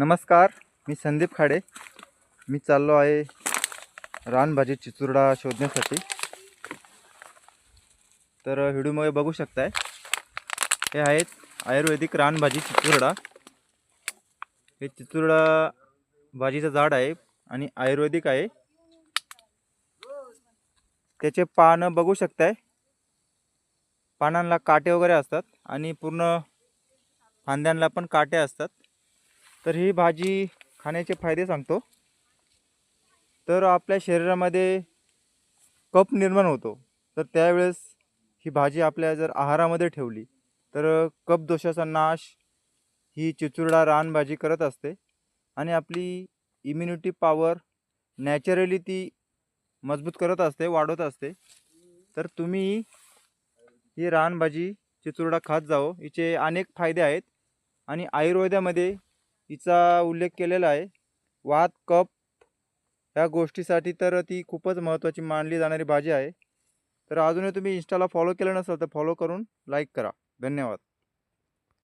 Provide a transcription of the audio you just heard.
नमस्कार मी संदीप खाडे. मी चाललो आहे रानभाजी चिचुरडा शोधण्यासाठी. तर व्हिडिओमध्ये बघू शकताय हे आहेत आयुर्वेदिक रानभाजी चिचुरडा. हे चिचुरडा भाजीचं झाड आहे आणि आयुर्वेदिक आहे. त्याचे पानं बघू शकताय. पानांना काटे वगैरे असतात आणि पूर्ण फांद्यांना पण काटे असतात. तर ही भाजी खाण्याचे फायदे सांगतो. तर आपल्या शरीरामध्ये कप निर्माण होतो. तर त्यावेळेस ही भाजी आपल्या जर आहारामध्ये ठेवली तर कप दोषाचा नाश ही चिचुरडा रानभाजी करत असते. आणि आपली इम्युनिटी पॉवर नॅचरली ती मजबूत करत असते वाढवत असते. तर तुम्ही ही रानभाजी चिचुरडा खात जावं हिचे अनेक फायदे आहेत. आणि आयुर्वेदामध्ये हिचा उल्लेख केलेला आहे. वात कप ह्या गोष्टीसाठी तर ती खूपच महत्त्वाची मानली जाणारी भाजी आहे. तर अजूनही तुम्ही इंस्टाला फॉलो केलं नसेल तर फॉलो करून लाईक करा. धन्यवाद.